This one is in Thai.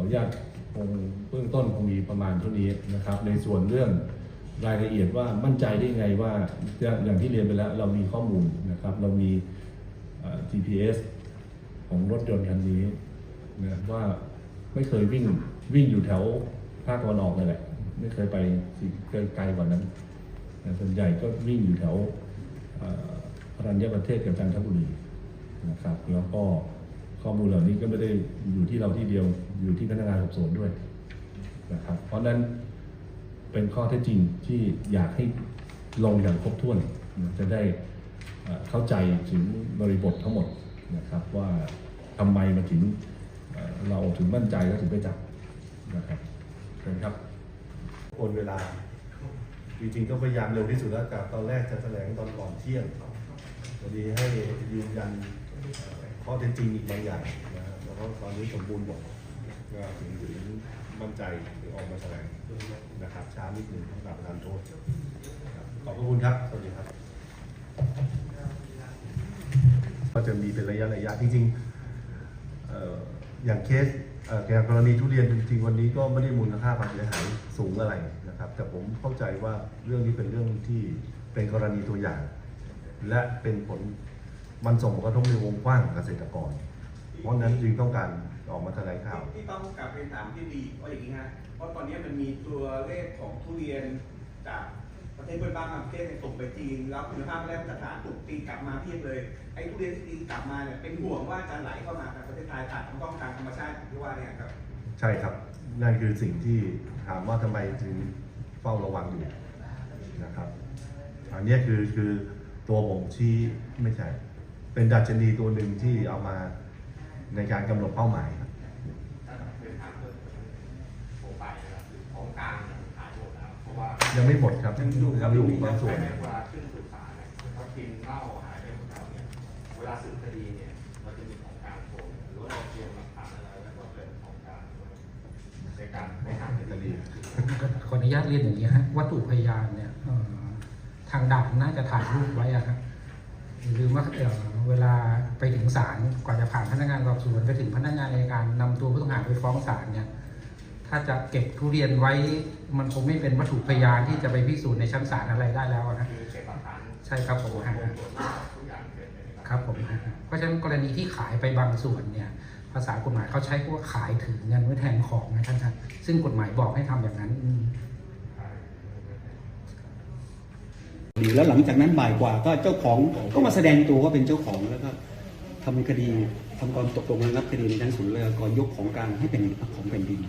ออนุญาตคงเบื้องต้นคงมีประมาณเท่านี้นะครับ ในส่วนเรื่องรายละเอียดว่ามั่นใจได้ไงว่าอย่างที่เรียนไปแล้วเรามีข้อมูลนะครับ เรามี GPS ของรถยนต์คันนี้นะว่าไม่เคยวิ่งวิ่งอยู่แถวภาคตะวันออกเลยแหละ ไม่เคยไปไกลกว่านั้นนะส่วนใหญ่ก็วิ่งอยู่แถวรัญญประเทศกับจันทบุรีนะครับ แล้วก็ ข้อมูลเหล่านี้ก็ไม่ได้อยู่ที่เราที่เดียวอยู่ที่พนักงานสอบสวนด้วยนะครับเพราะนั้นเป็นข้อเท็จจริงที่อยากให้ลงอย่างครบถ้วนจะได้เข้าใจถึงบริบททั้งหมดนะครับว่าทำไมมาถึงเอ่อเราถึงมั่นใจและถึงไปจับนะครับเชิญครับโอนเวลา จริงๆก็พยายามเร็วที่สุดแล้วจากตอนแรกจะแถลงตอนก่อนเที่ยงวันนี้ให้ยืนยัน ข้อเท็จจริงอีกบางอย่างนะแล้วก็ตอนนี้สมบูรณ์หมดก็ถึงถึงมั่นใจถึงออกมาแถลงนะครับช้านิดหนึ่งต้องกราบประทานโทษขอบพระคุณครับสวัสดีครับ ก็จะมีเป็นระยะระยะจริงๆอย่างเคสเอ่ออย่างกรณีทุเรียนจริงๆวันนี้ก็ไม่ได้มูลค่าความเสียหายสูงอะไรนะครับ แต่ผมเข้าใจว่าเรื่องนี้เป็นเรื่องที่เป็นกรณีตัวอย่าง และเป็นผล มันส่งผลกระทบในวงกว้างของเกษตรกร เพราะฉะนั้นจึงต้องการออกมาแถลงข่าว ที่ต้องกลับเรียนถามที่ดีเพราะอย่างนี้ฮะเพราะตอนนี้มันมีตัวเลขของทุเรียนจากประเทศเพื่อนบ้านบางประเทศเนี่ยส่งไปจีน แล้วคุณภาพและมาตรฐานถูกตีกลับมาเพียบเลยไอ้ทุเรียนที่ตีกลับมาเนี่ยเป็นห่วงว่าจะไหลเข้ามาทางประเทศไทยขาดความต้องการธรรมชาติอย่างที่ว่าเนี่ยครับใช่ครับนั่นคือสิ่งที่ถามว่าทำไมถึงเฝ้าระวังอยู่นะครับ อันเนี้ยคือคือตัวบ่งชี้ไม่ใช่ เป็นดัชนีตัวหนึ่งที่เอามาในการกำหนดเป้าหมายครับเป็นทางเลือกโปรไฟล์นะครับของกลางหายหมดแล้วเพราะว่ายังไม่หมดครับยังอยู่ครับอยู่บางส่วนเวลาขึ้นสู่ศาลเนี่ยเขากินเหล้าหายไปหมดแล้วเนี่ยเวลาสืบคดีเนี่ยเราจะมีของกลางโชว์หรือว่าเราเตรียมหลักฐานอะไรแล้วก็เป็นของกลางในการในทางคคดีดีขออนุญาตเรียนอย่างนี้ฮะวัตถุพยานเนี่ยเอ่อทางด่านน่าจะถ่ายรูปไว้อะครับหรือว่าเอ่อเวลาไปถึงศาลกว่าจะผ่านพนักงานสอบสวนไปถึงพนักงานในการนำตัวผู้ต้องหาไปฟ้องศาลเนี่ยถ้าจะเก็บทุเรียนไว้มันคงไม่เป็นวัตถุพยานที่จะไปพิสูจน์ในชั้นศาลอะไรได้แล้วอะนะคือเก็บหลักฐานใช่ครับผมฮะรวมทุกอย่างเสร็จเลยนะคครับรับผมฮะเพราะฉะนั้นกรณีที่ขายไปบางส่วนเนี่ยภาษากฎหมายเขาใช้คำว่าขายถือเงินไว้แทนของนะท่านครับซึ่งกฎหมายบอกให้ทำอย่างนั้นอืม ดี แล้วหลังจากนั้นบ่ายกว่าก็เจ้าของก็มาแสดงตัวว่าเป็นเจ้าของแล้วก็ทำคดีทำความตกลงระงับคดีในชั้นศูนย์เลยก็ยกของกลางให้เป็นของแผ่นดิน